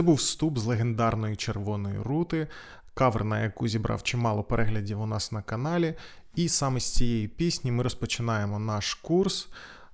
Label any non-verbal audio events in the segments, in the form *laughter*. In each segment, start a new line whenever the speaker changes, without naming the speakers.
Це був вступ з легендарної червоної рути, кавер, на яку зібрав чимало переглядів у нас на каналі. І саме з цієї пісні ми розпочинаємо наш курс.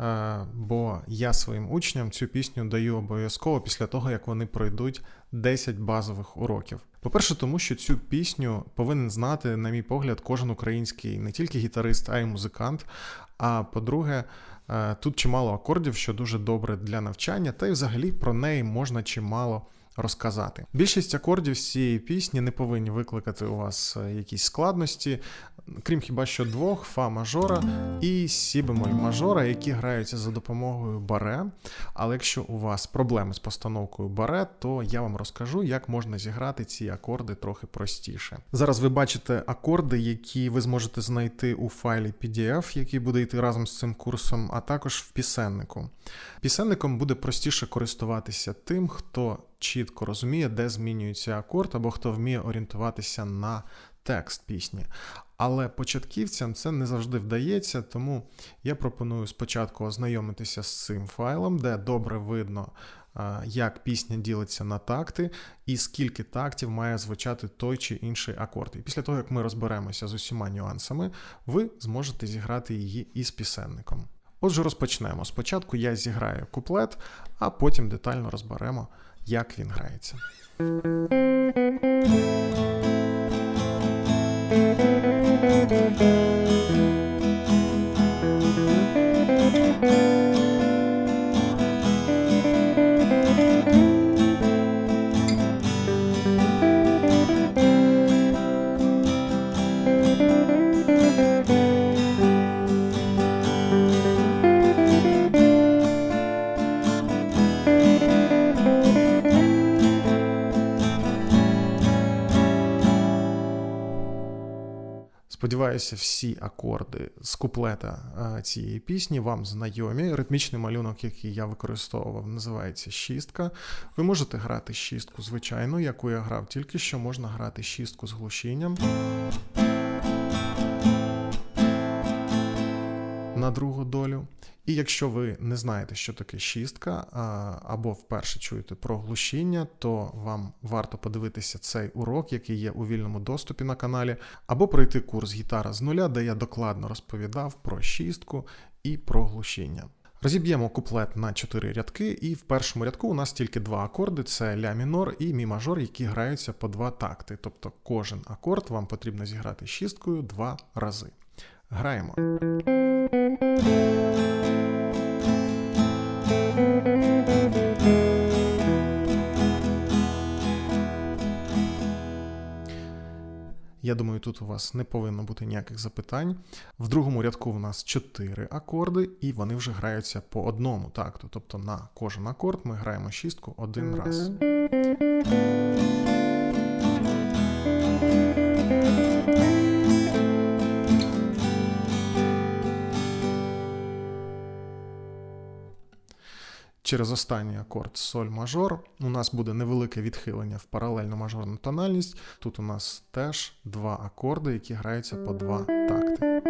е, Бо я своїм учням цю пісню даю обов'язково після того, як вони пройдуть 10 базових уроків. По-перше, тому що цю пісню повинен знати, на мій погляд, кожен український не тільки гітарист, а й музикант. А по-друге, е, тут чимало акордів, що дуже добре для навчання, та й взагалі про неї можна чимало розказати. Більшість акордів з цієї пісні не повинні викликати у вас е, якісь складності, крім хіба що двох фа мажора і сі бемоль мажора, які граються за допомогою баре. Але якщо у вас проблеми з постановкою баре, то я вам розкажу, як можна зіграти ці акорди трохи простіше. Зараз ви бачите акорди, які ви зможете знайти у файлі PDF, який буде йти разом з цим курсом, а також в пісеннику. Пісенником буде простіше користуватися тим, хто чітко розуміє, де змінюється акорд, або хто вміє орієнтуватися на текст пісні. Але початківцям це не завжди вдається, тому я пропоную спочатку ознайомитися з цим файлом, де добре видно, як пісня ділиться на такти і скільки тактів має звучати той чи інший акорд. І після того, як ми розберемося з усіма нюансами, ви зможете зіграти її із пісенником. Отже, розпочнемо. Спочатку я зіграю куплет, а потім детально розберемо, як він грається. Сподіваюся, всі акорди з куплета цієї пісні вам знайомі. Ритмічний малюнок, який я використовував, називається шістка. Ви можете грати шістку, звичайно, яку я грав тільки що, можна грати шістку з глушінням. На другу долю. І якщо ви не знаєте, що таке шістка, або вперше чуєте про глушіння, то вам варто подивитися цей урок, який є у вільному доступі на каналі, або пройти курс гітара з нуля, де я докладно розповідав про шістку і про глушіння. Розіб'ємо куплет на 4 рядки, і в першому рядку у нас тільки два акорди: це ля мінор і мі мажор, які граються по два такти. Тобто кожен акорд вам потрібно зіграти шісткою два рази. Граємо. Я думаю, тут у вас не повинно бути ніяких запитань. В другому рядку у нас 4 акорди, і вони вже граються по одному такту. Тобто на кожен акорд ми граємо шістку один раз. Через останній акорд соль мажор у нас буде невелике відхилення в паралельну мажорну тональність. Тут у нас теж два акорди, які граються по два такти.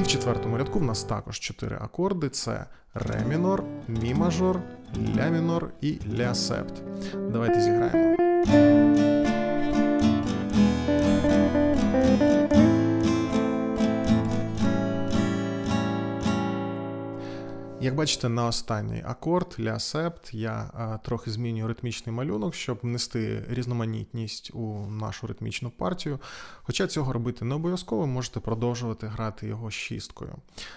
І в четвертому рядку в нас також чотири акорди: це ре мінор, мі мажор, ля мінор і ля септ. Давайте зіграємо. Як бачите, на останній акорд ля септ я трохи змінюю ритмічний малюнок, щоб внести різноманітність у нашу ритмічну партію. Хоча цього робити не обов'язково, можете продовжувати грати його шісткою.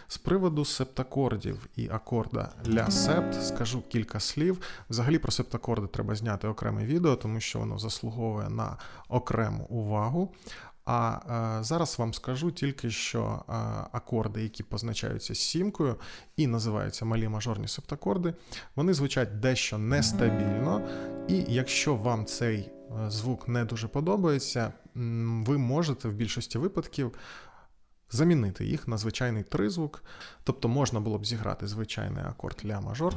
З приводу септакордів і акорда ля септ скажу кілька слів. Взагалі про септакорди треба зняти окреме відео, тому що воно заслуговує на окрему увагу. А е, зараз вам скажу тільки, що е, акорди, які позначаються сімкою і називаються малі мажорні септакорди, вони звучать дещо нестабільно, і якщо вам цей е, звук не дуже подобається, ви можете в більшості випадків замінити їх на звичайний тризвук. Тобто можна було б зіграти звичайний акорд ля мажор,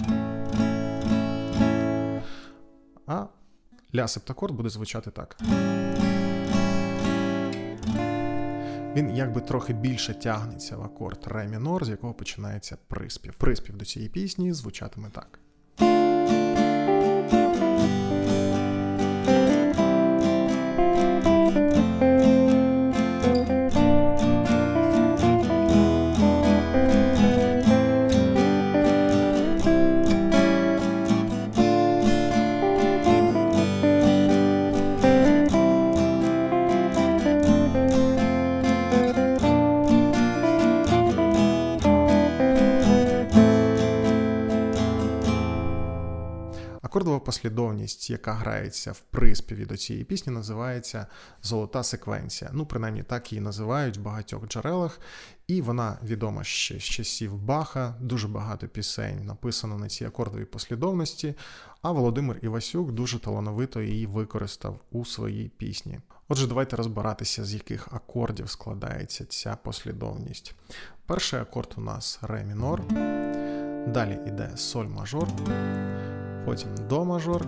а ля септакорд буде звучати так. Він якби трохи більше тягнеться в акорд ре мінор, з якого починається приспів. Приспів до цієї пісні звучатиме так. Послідовність, яка грається в приспіві до цієї пісні, називається золота секвенція. Ну, принаймні так її називають в багатьох джерелах, і вона відома ще з часів Баха. Дуже багато пісень написано на цій акордовій послідовності. А Володимир Івасюк дуже талановито її використав у своїй пісні. Отже, давайте розбиратися, з яких акордів складається ця послідовність. Перший акорд у нас ре мінор, далі йде соль мажор потім до мажор.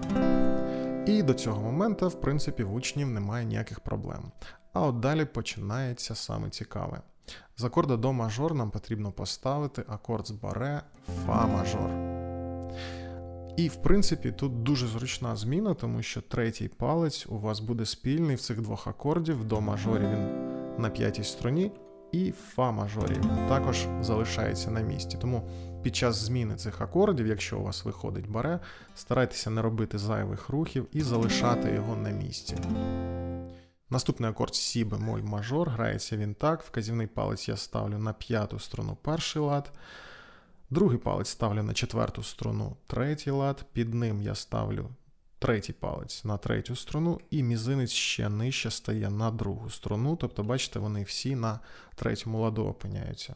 І до цього моменту, в принципі, в учнів немає ніяких проблем. А от далі починається саме цікаве. З акорда до мажор нам потрібно поставити акорд з баре фа мажор. І, в принципі, тут дуже зручна зміна, тому що третій палець у вас буде спільний в цих двох акордів. До мажорі він на п'ятій струні, і фа мажорі також залишається на місці. Тому під час зміни цих акордів, якщо у вас виходить баре, старайтеся не робити зайвих рухів і залишати його на місці. Наступний акорд Сі бемоль мажор. Грається він так. Вказівний палець я ставлю на п'яту струну перший лад. Другий палець ставлю на четверту струну третій лад. Під ним я ставлю третій палець на третю струну, і мізинець ще нижче стає на другу струну. Тобто, бачите, вони всі на третьому ладу опиняються.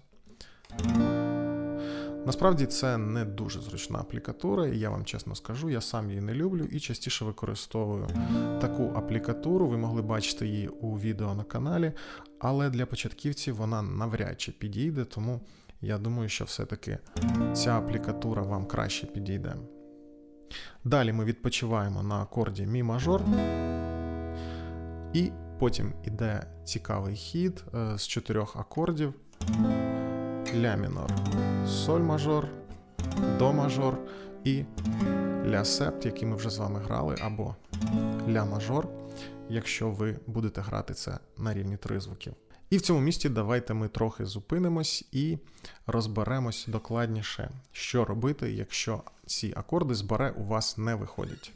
Насправді це не дуже зручна аплікатура, і я вам чесно скажу, я сам її не люблю і частіше використовую таку аплікатуру. Ви могли бачити її у відео на каналі, але для початківців вона навряд чи підійде, тому я думаю, що все-таки ця аплікатура вам краще підійде. Далі ми відпочиваємо на акорді Мі мажор, і потім іде цікавий хід е, з чотирьох акордів ля мінор, соль мажор, до мажор і ля септ, який ми вже з вами грали, або ля мажор, якщо ви будете грати це на рівні тризвуків. І в цьому місці давайте ми трохи зупинимось і розберемось докладніше, що робити, якщо ці акорди з баре у вас не виходять.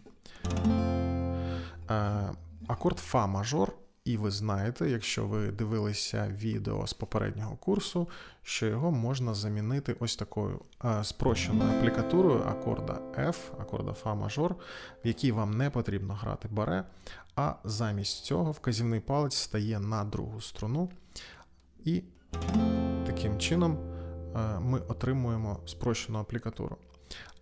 Е, акорд Фа мажор і ви знаєте, якщо ви дивилися відео з попереднього курсу, що його можна замінити ось такою а, спрощеною аплікатурою акорда F, акорда Фа мажор, в якій вам не потрібно грати баре, а замість цього вказівний палець стає на другу струну, і таким чином а, ми отримуємо спрощену аплікатуру.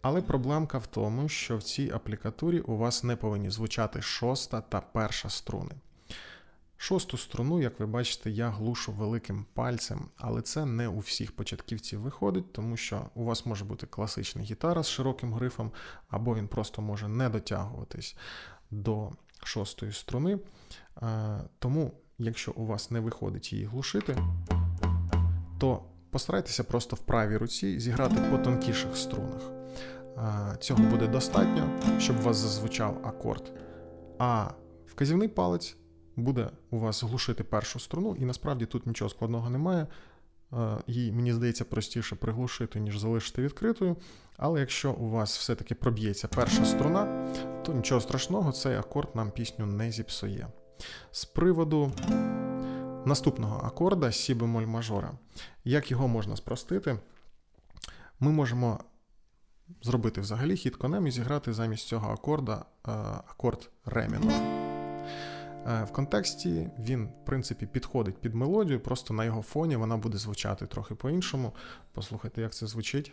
Але проблемка в тому, що в цій аплікатурі у вас не повинні звучати шоста та перша струни. Шосту струну, як ви бачите, я глушу великим пальцем, але це не у всіх початківців виходить, тому що у вас може бути класична гітара з широким грифом, або він просто може не дотягуватись до шостої струни. Тому, якщо у вас не виходить її глушити, то постарайтеся просто в правій руці зіграти по тонкіших струнах. Цього буде достатньо, щоб у вас зазвучав акорд. А вказівний палець буде у вас глушити першу струну, і насправді тут нічого складного немає. Е, їй, мені здається, простіше приглушити, ніж залишити відкритою. Але якщо у вас все-таки проб'ється перша струна, то нічого страшного, цей акорд нам пісню не зіпсує. З приводу наступного акорда Сі бемоль мажора. Як його можна спростити? Ми можемо зробити взагалі хід конем і зіграти замість цього акорда е, акорд ре мінор. Е, в контексті він, в принципі, підходить під мелодію, просто на його фоні вона буде звучати трохи по-іншому. Послухайте, як це звучить.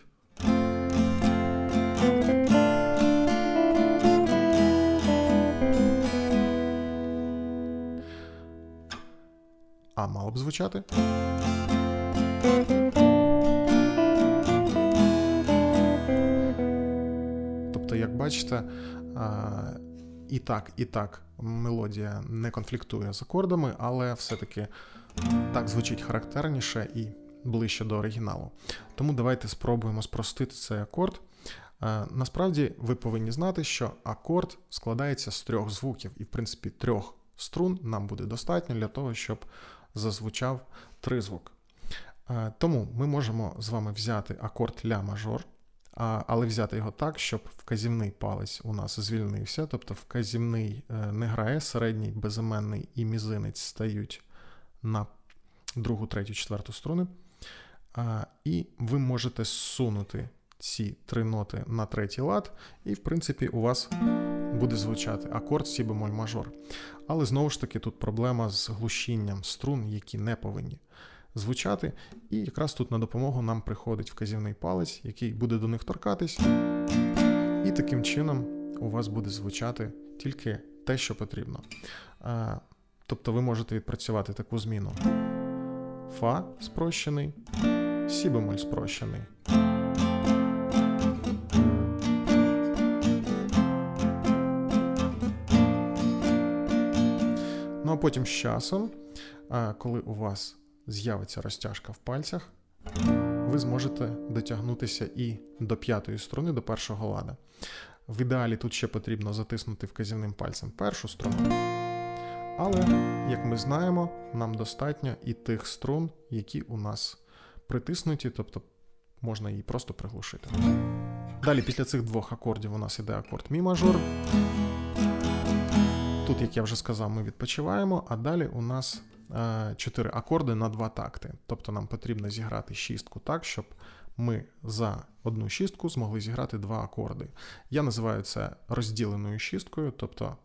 А мало б звучати. Тобто, як бачите, і так, і так мелодія не конфліктує з акордами, але все-таки так звучить характерніше і ближче до оригіналу. Тому давайте спробуємо спростити цей акорд. Е, Насправді ви повинні знати, що акорд складається з трьох звуків, і, в принципі, трьох струн нам буде достатньо для того, щоб зазвучав тризвук. Е, Тому ми можемо з вами взяти акорд ля мажор, але взяти його так, щоб вказівний палець у нас звільнився, тобто вказівний е, не грає, середній, безіменний і мізинець стають на другу, третю, четверту струни. І ви можете зсунути ці три ноти на третій лад, і, в принципі, у вас буде звучати акорд сі бемоль мажор. Але знову ж таки тут проблема з глушінням струн, які не повинні звучати. І якраз тут на допомогу нам приходить вказівний палець, який буде до них торкатись. І таким чином у вас буде звучати тільки те, що потрібно. Тобто ви можете відпрацювати таку зміну. Фа спрощений, Сі бемоль спрощений. Ну а потім з часом, коли у вас з'явиться розтяжка в пальцях, ви зможете дотягнутися і до п'ятої струни, до першого лада. В ідеалі тут ще потрібно затиснути вказівним пальцем першу струну. Але, як ми знаємо, нам достатньо і тих струн, які у нас притиснуті, тобто можна її просто приглушити. Далі, після цих двох акордів, у нас іде акорд мі мажор. Тут, як я вже сказав, ми відпочиваємо, а далі у нас е, чотири акорди на два такти. Тобто нам потрібно зіграти шістку так, щоб ми за одну шістку змогли зіграти два акорди. Я називаю це розділеною шісткою, тобто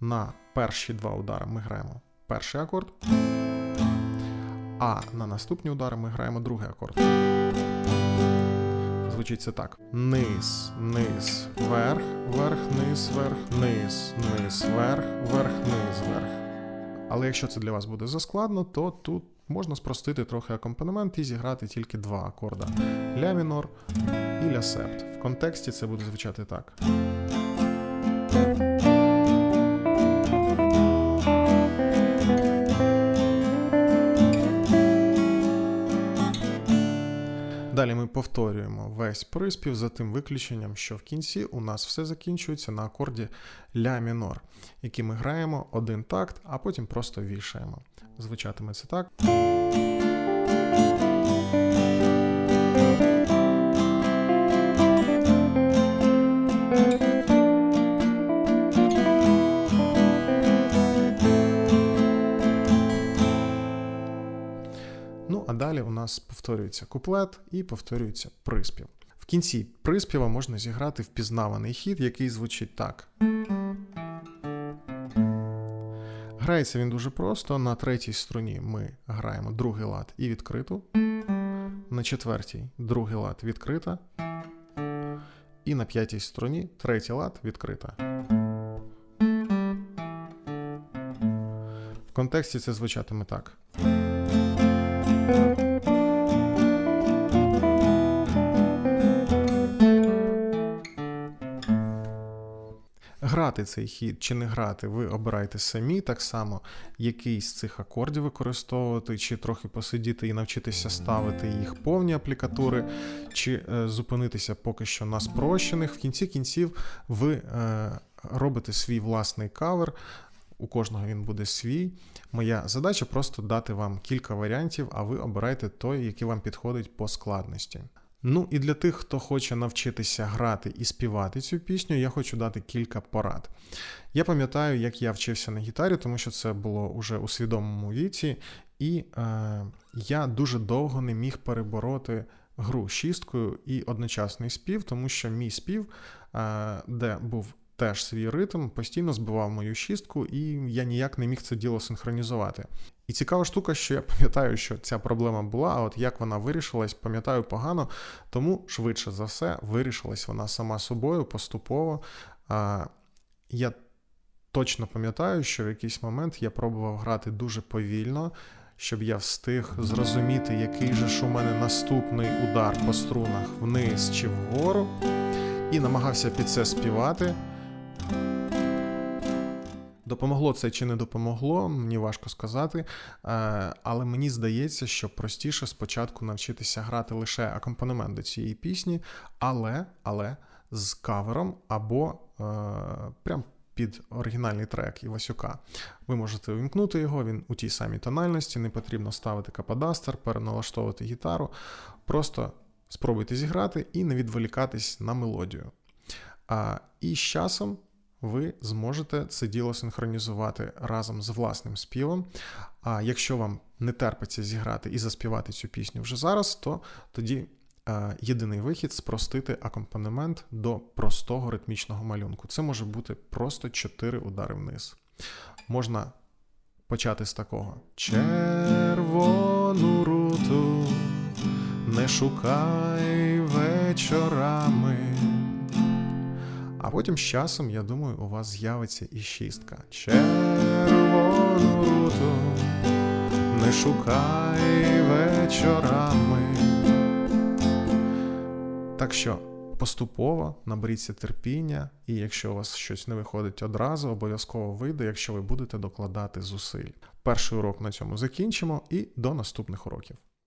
на перші два удари ми граємо перший акорд, а на наступні удари ми граємо другий акорд. Звучить це так: низ, низ, верх, верх, низ, верх, низ, низ, верх, верх, низ, верх. Але якщо це для вас буде заскладно, то тут можна спростити трохи акомпанемент і зіграти тільки два акорда: ля мінор і ля септ. В контексті це буде звучати так. Далі ми повторюємо весь приспів за тим виключенням, що в кінці у нас все закінчується на акорді ля мінор, який ми граємо один такт, а потім просто вішаємо. Звучатиме це так. Далі у нас повторюється куплет і повторюється приспів. В кінці приспіва можна зіграти впізнаваний хід, який звучить так. Грається він дуже просто. На третій струні ми граємо другий лад і відкриту. На четвертій другий лад відкрита. І на п'ятій струні третій лад відкрита. В контексті це звучатиме так. Грати цей хід чи не грати, ви обираєте самі так само, який з цих акордів використовувати, чи трохи посидіти і навчитися ставити їх повні аплікатури, чи е, зупинитися поки що на спрощених. В кінці кінців ви е, робите свій власний кавер. У кожного він буде свій. Моя задача просто дати вам кілька варіантів, а ви обирайте той, який вам підходить по складності. Ну і для тих, хто хоче навчитися грати і співати цю пісню, я хочу дати кілька порад. Я пам'ятаю, як я вчився на гітарі, тому що це було уже у свідомому віці, і е, я дуже довго не міг перебороти гру шісткою і одночасний спів, тому що мій спів, е, де був теж свій ритм, постійно збивав мою шістку, і я ніяк не міг це діло синхронізувати. І цікава штука, що я *laughs* пам'ятаю, що ця проблема була, а от як вона вирішилась, пам'ятаю погано, тому швидше за все вирішилась вона сама собою поступово. Я точно пам'ятаю, що в якийсь момент я пробував грати дуже повільно, щоб я встиг зрозуміти, який же ж у мене наступний удар по струнах вниз чи вгору, і намагався під це співати. Допомогло це чи не допомогло, мені важко сказати. Е, Але мені здається, що простіше спочатку навчитися грати лише акомпанемент до цієї пісні, але, але з кавером або е, прям під оригінальний трек Івасюка. Ви можете увімкнути його, він у тій самій тональності, не потрібно ставити каподастер, переналаштовувати гітару. Просто спробуйте зіграти і не відволікатись на мелодію. А, І з часом ви зможете це діло синхронізувати разом з власним співом. А якщо вам не терпиться зіграти і заспівати цю пісню вже зараз, то тоді е, єдиний вихід спростити акомпанемент до простого ритмічного малюнку. Це може бути просто 4 удари вниз. Можна почати з такого: Червону руту не шукай вечорами. А потім з часом, я думаю, у вас з'явиться і шістка. Червону руту не шукай вечорами. Так що поступово наберіться терпіння, і якщо у вас щось не виходить одразу, обов'язково вийде, якщо ви будете докладати зусиль. Перший урок на цьому закінчимо і до наступних уроків.